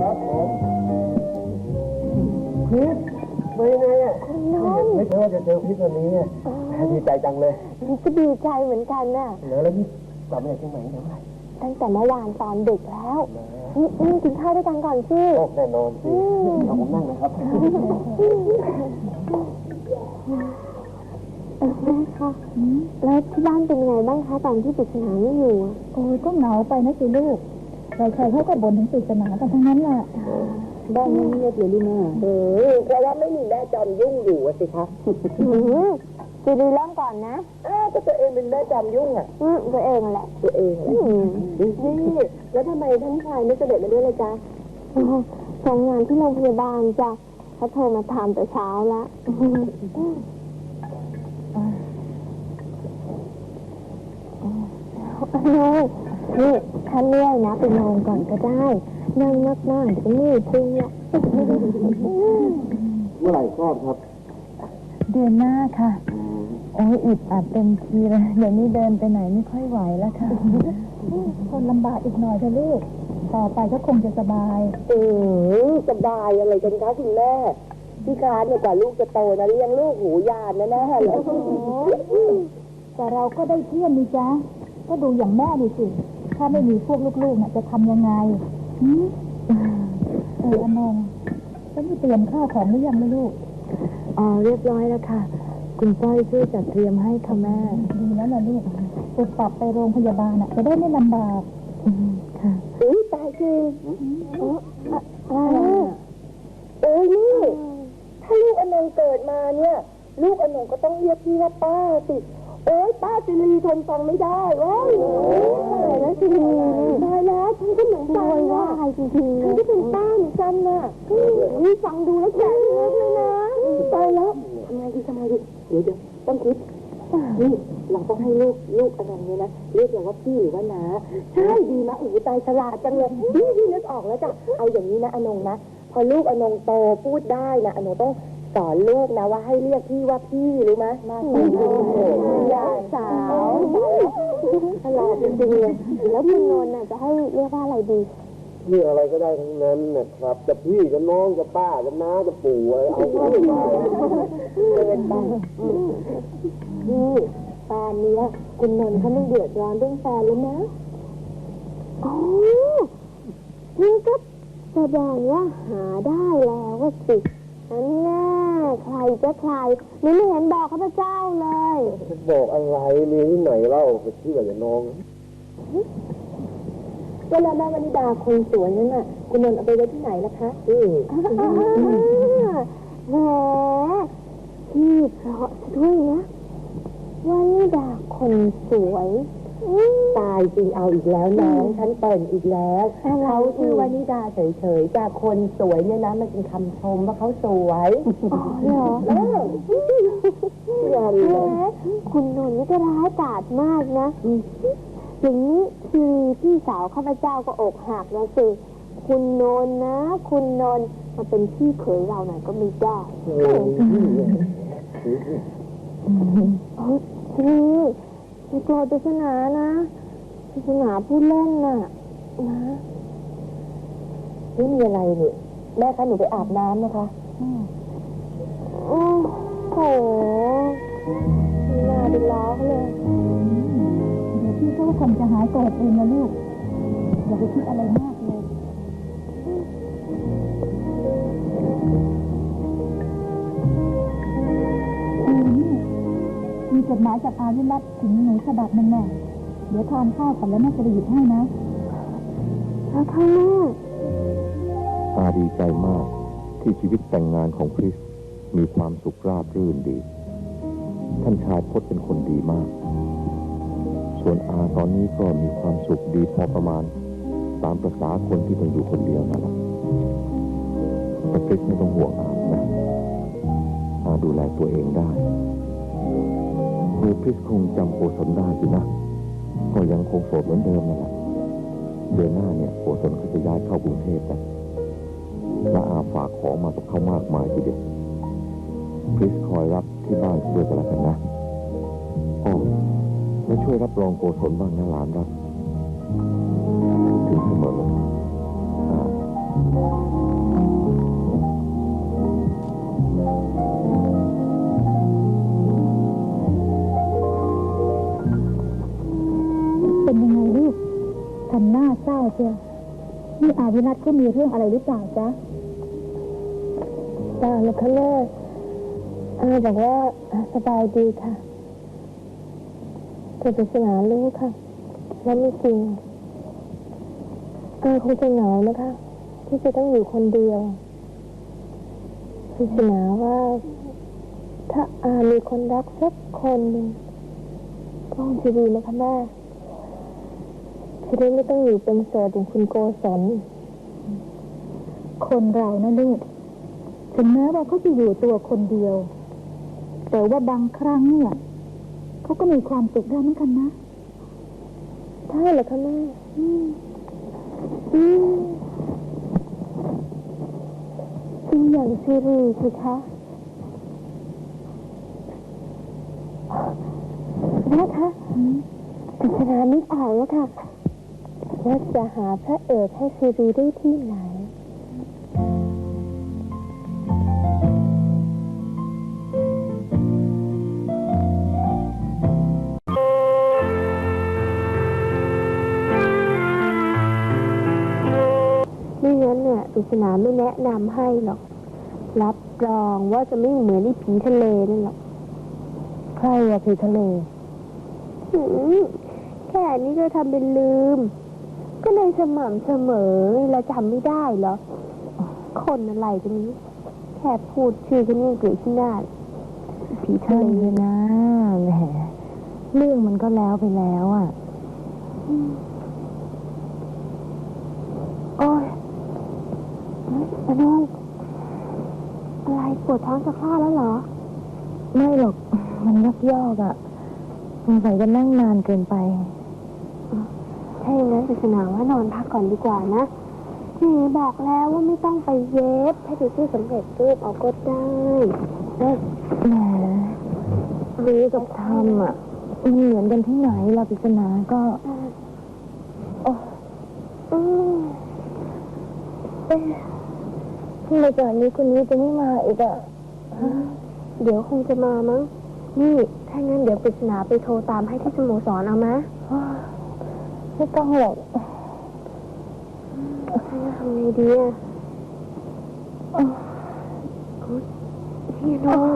ครับผมพีทไม่ไงอะไม่คิดว่าจะเจอพีทวันนี้อะดีใจจังเลยก็ดีใจเหมือนกันน่ะเหนือแล้วนี่กลับมาจากเชียงใหม่เมื่อไหร่ตั้งแต่เมื่อวานตอนดึกแล้วนี่นี่กินข้าวด้วยกันก่อนสิโอ้แน่นอนสิเอาผมนั่งนะครับแม่คะแล้วที่บ้านเป็นไงบ้างคะตอนที่ปริศนาไม่อยู่อะโอ้ยก็เหงาไปนะสิลูก ใครๆเขาก็บ่นถึงปริศนากันทั้งนั้นแหละบ้านเงียบเลยลูกแม่เออเพราะว่าไม่มีแม่จอมยุ่งอยู่อะสิคะจีดีเริ่มก่อนนะอ้าวก็ตัวเองเป็นแม่จอมยุ่งอะอืมตัวเองแหละตัวเองแหละอืมนี่แล้วทำไมท่านชายไม่เสด็จมาด้วยเลยจ๊ะทำงานที่โรงพยาบาลจ้ะเขาโทรมาถามแต่เช้าละนี่ ถ้าเลื่อยนะไปนอนก่อนก็ได้ นั่งมากๆจะมืดพุ่งละเมื่อไหร่คลอดครับ เดือนหน้าค่ะ โอ้ยอึดอัดเต็มทีเลยเดี๋ยวนี้เดินไปไหนไม่ค่อยไหวแล้วค่ะ คนลำบากอีกหน่อยเถอะลูก ต่อไปก็คงจะสบาย เออสบายอะไรกันคะคุณแม่พี่คาเนี่ยกว่าลูกจะโตนะเลี้ยงลูกหูยานแน่ๆเลยแต่เราก็ได้เพื่อนนี่จ๊ะก็ดูอย่างแม่ดิสิ ถ้าไม่มีพวกลูกๆน่ะจะทำยังไงหืมเอออนงแล้วนี่เตรียมข้าวของหรือยังล่ะลูกอ๋อเรียบร้อยแล้วค่ะ คุณป้อยช่วยจัดเตรียมให้ค่ะแม่ดีแล้วล่ะลูกปุบปรับไปโรงพยาบาลน่ะจะได้ไม่ลำบากค่ะอุ้ยตายจริงอ้าวโอ้ยนี่ ถ้าลูกอนงเกิดมาเนี่ย ลูกอนงก็ต้องเรียกพี่ว่าป้าสิโอ้ยป้าสิรีทนฟังไม่ได้เว้ยตาย จริงๆฉันก็เป็นป้าเหมือนกันน่ะนี่ฟังดูแล้วแก่เลือกเลยนะตายแล้วทำไงดีทำไงดีเดี๋ยวเดี๋ยวต้องคิดนี่เราต้องให้ลูกลูกอนงเนี่ยนะเรียกเราว่าพี่หรือว่าน้าใช่ดีนะโอ้โหตายฉลาดจังเลยพี่พี่นึกออกแล้วจ้ะเอาอย่างนี้นะอนงนะพอลูกอนงโตพูดได้นะอนงต้องสอนลูกนะว่าให้เรียกพี่ว่าพี่รู้ไหมมาสอนลูกยาสาวฉลาดจริงๆเลยแล้วคุณนนท์น่ะจะให้เรียกว่าอะไรดี พี่อะไรก็ได้ทั้งนั้นนะครับจะพี่จะน้องจะป้าจะน้าจะปู่อะไรเอาเข้าไปเกินไปนี่ตอนเนี้ยคุณนนท์เขาไม่เดือดร้อนเรื่องแฟนแล้วนะอ๋อนี่ก็แสดงว่าหาได้แล้วว่าสินั่นแน่ใครจะใครนี่ไม่เห็นบอกข้าพเจ้าเลย บอกอะไรมีที่ไหนเล่าไปที่กับน้อง เวลาแม่วนิดาคนสวยนั่นน่ะ คุณนนท์เอาไปไว้ที่ไหนล่ะคะอืมอ่าแหมพี่เพราะด้วยนะวันดาคนสวยอืมตายจริงเอาอีกแล้วน้องฉันเปิ่นอีกแล้ว อะไร เขาชื่อวนิดาเฉยๆจากคนสวยเนี่ยนะมันเป็นคำชมว่าเขาสวยอ๋อเหรอเออยันแหเลมยคุณนนท์นี่ก็ร้ายกาจมากนะ อย่างนี้คือพี่สาวข้าพเจ้าก็อกหักแล้วสิคุณนนท์นะ คุณนนท์มาเป็นพี่เขยเราหน่อยก็ไม่ได้เออเฮ้ยพี่พี่โกรธปริศนานะปริศนาพูดเล่นน่ะ นะไม่มีอะไรนี่แม่คะหนูไปอาบน้ำนะคะ โอ้โห เดี๋ยวพี่ก็คงจะหายโกรธเองนะลูก อย่าไปคิดอะไรมากเลยอืมมีจดหมายจากอาวิรัตถึงหนูฉบับหนึงแน่เดี๋ยวทานข้าวก่อนแล้วแม่จะไปหยิบให้นะแล้วค่ะแม่ตาดีใจมากที่ชีวิตแต่งงานของคริสมีความสุขราบรื่นดี ท่านชายพจน์เป็นคนดีมาก ส่วนอาตอนนี้ก็มีความสุขดีพอประมาณ ตามประษาคนที่ต้องอยู่คนเดียวนั่นแหละแต่คริสไม่ต้องห่วงอานะอาดูแลตัวเองได้ครูคริสคงจำโกศลได้สินะ ก็ยังคงโสดเหมือนเดิมนั่นแหละเดือนหน้าเนี่ยโกศลก็จะย้ายเข้ากรุงเทพแล้วและอาฝากของมากับเขามากมายทีเดียวคริสคอยรับที่บ้านด้วยกันแล้วกันนะอ๋อ และช่วยรับรองโกศลบ้างนะหลานครับถึงเสมอเป็นยังไงลูกทำหน้าเศร้าเชียวนี่อาวินัทเขามีเรื่องอะไรหรือเปล่าจ๊ะจ้าลูอกค่ะแม่อาบอกว่าสบายดีค่ะ แต่ปริศนารู้ค่ะว่าไม่จริงอาคงจะเหงานะคะ ที่จะต้องอยู่คนเดียวปริศนาว่า ถ้าอามีคนรักสักคนหนึ่งก็คงจะดีนะคะแม่จะได้ไม่ต้องอยู่เป็นโสดอย่างคุณโกศลคนเรานะลูกถึงแม้ว่าเขาจะอยู่ตัวคนเดียว แต่ว่าบางครั้งเนี่ย เขาก็มีความสุขได้เหมือนกันนะ ใช่เหรอคะแม่อืมอืมจริงอย่างซีรีสิคะแม่คะปริศนานึกออกแล้วค่ะว่าจะหาพระเอกให้ซีรีได้ที่ไหน ศนาไม่แนะนำให้หรอก รับรองว่าจะไม่เหมือนไอ้ผีทะเลนั่นหรอกใครอะผีทะเลหืมแค่นี้ก็ทำเป็นลืม ก็เลยสม่ำเสมอแล้วจำไม่ได้เหรอ คนอะไรกันนี้ แค่พูดชื่อแค่นี้เกลียดที่หน้าผีทะเลนะแหมเรื่องมันก็แล้วไปแล้วอะโอ้ย อน้องอะไรปวดท้องจะคลอดแล้วเหรอ ไม่หรอก มันยักยอกอะ่ะสงสัยจะนั่งนานเกินไปถ้าอย่างนั้นปริศนาว่านอนพักก่อนดีกว่านะนี่บอกแล้วว่าไม่ต้องไปเย็บ ให้ดูที่สำเร็จรูปเอาก็ได้เอ๊ะแหมรู้กับทำอะมันเหมือนกันที่ไหนล่ะปริศนาก็โอ้อืมเอ๊ะ ทำไมจากนี้คนนี้จะไม่มาอีกอะเดี๋ยวคงจะมามั้ง นี่ ถ้างั้นเดี๋ยวปริศนาไปโทรตามให้ที่สโมสรเอามะไม่ต้องหรอกถ้างั้นทำไงดีอะนี่น้อง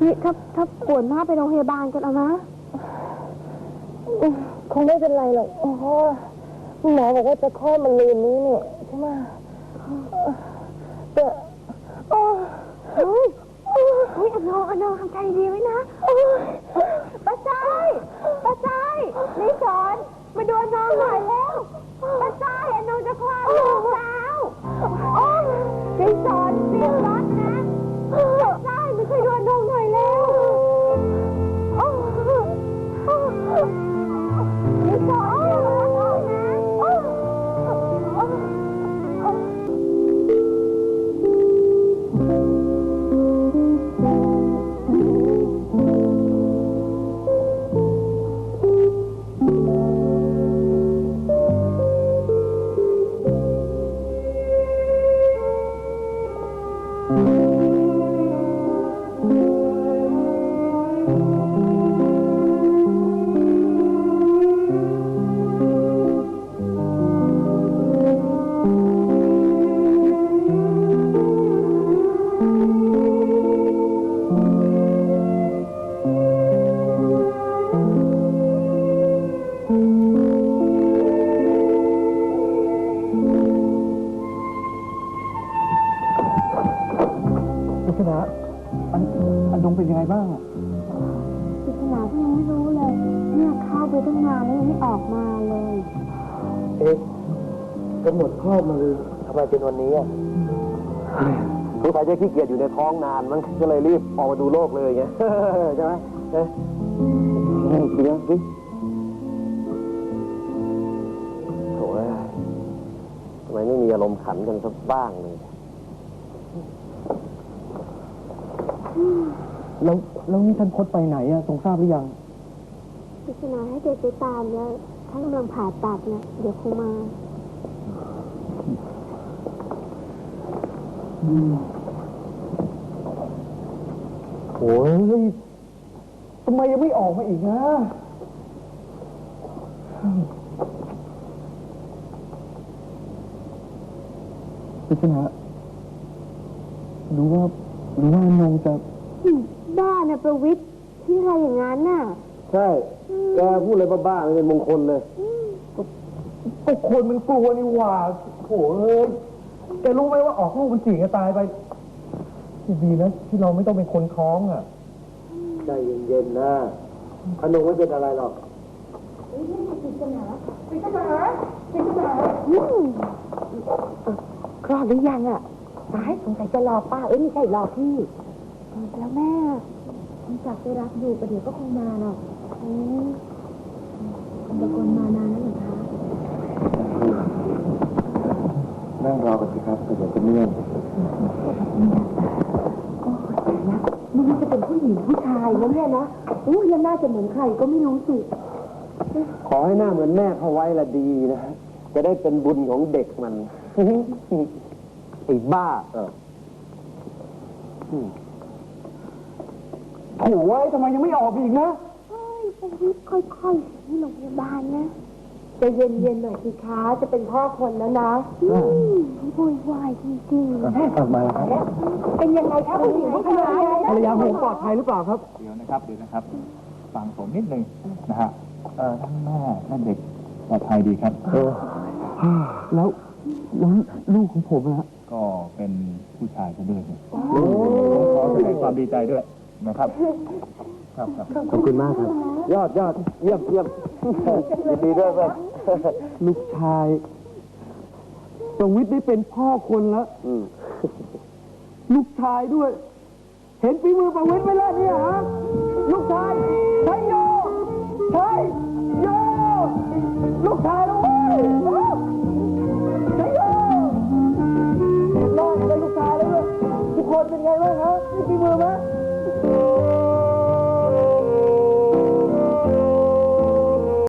นี่ถ้าถ้าปวดมากไปโรงพยาบาลกันเอามะคงไม่เป็นไรหรอกเพราะว่าหมอบอกว่าจะคลอดมันลืนนี้เนี่ยใช่ไหมแต่โอ้ เฮ้ยเฮ้ยอนงอนงทำใจดีไว้นะป้าใจป้าใจนี่สอน มาดูอนงหน่อยแล้วป้าใจอนงจะคลอดลูกแล้วโอ้นี่สอนเรียงร้อง อันอันดงเป็นยังไงบ้างอะปริศนาก็ยังไม่รู้เลย เนี่ยเข้าไปตั้งนานแล้วยังไม่ออกมาเลย เอ๊ะกำหนดคลอดมาเลยทำไมเป็นวันนี้อะสงสัยจะขี้เกียจอยู่ในท้องนานมันก็เลยรีบออกมาดูโลกเลยไงใช่ไหมเอ๊ะกินยังสิโถ่เอ้ยทำไมไม่มีอารมณ์ขันกันสักบ้างเลย แล้วแล้วนี่ท่านพดไปไหนอะทรงทราบหรือยังปริศนาให้เด็กไปตามแล้วท่านกำลังผ่าตัดเนี่ยเดี๋ยวคงมาโอ้ยทำไมยังไม่ออกมาอีกนะ พิชนะรู้ว่ารู้ว่า อนงจะบ้านะประวิทย์ที่อะไรอย่างนั้นน่ะ ใช่ แกพูดอะไรบ้าๆไม่เป็นมงคลเลยก็คนมันกลัวนี่หว่าโถ่เอ้ยแกรู้ไหมว่าออกลูกมันสี่ก็ตายไปดีนะที่เราไม่ต้องเป็นคนท้องอะใจเย็นๆนะอนงไม่เป็นอะไรหรอกคลอดหรือยังอะตายสงสัยจะรอป้า เอ้ยไม่ใช่รอพี่ แล้วแม่คงจักไปรับอยู่ประเดี๋ยวก็คงมาหรอกอืมคงจะคนมานานแล้วเหรอคะนั่งรอกันสิครับเดี๋ยวจะเมื่อยไม่รู้จะเป็นผู้หญิงผู้ชายนะเนี่ยนะอู้ยังน่าจะเหมือนใครก็ไม่รู้สิขอให้หน้าเหมือนแม่เขาไว้ละดีนะจะได้เป็นบุญของเด็กมัน ไอ้บ้าเออ โถ่ไว้ทำไมยังไม่ออกอีกนะเฮ้ยประวิทย์ค่อยๆที่โรงพยาบาลนะใจะเย็นๆหน่อยสิคะจะเป็นพ่อคนแล้วนะอืมโวยวายจริงๆมาแล้วครับเป็นยังไงคะผู้หญิงผู้ชายภรรยาผมปลอดภัยหรือเปล่าครับ เดี๋ยวนะครับเดี๋ยวนะครับ ฟังผมนิดนึงนะฮะเอ่อทั้งแม่และเด็กปลอดภัยดีครับเออแล้วแล้วลูกของผมนะก็เป็นผู้ชายซะด้วยเนี่ยขอแสดงความดีใจด้วย นะครับ ครับครับขอบคุณมากครับ ยอดยอดเยี่ยมเยี่ยมยินดีด้วยเพื่อนลูกชายประวิทย์ได้เป็นพ่อคนแล้วลูกชายด้วย เห็นฝีมือประวิทย์ไหมล่ะเนี่ยฮะลูกชายใช่โยใช่โยลูกชายแล้วเว้ยใช่โยเห็นไหมได้ลูกชายแล้วด้วยทุกคนเป็นไงบ้างฮะมีฝีมือไหม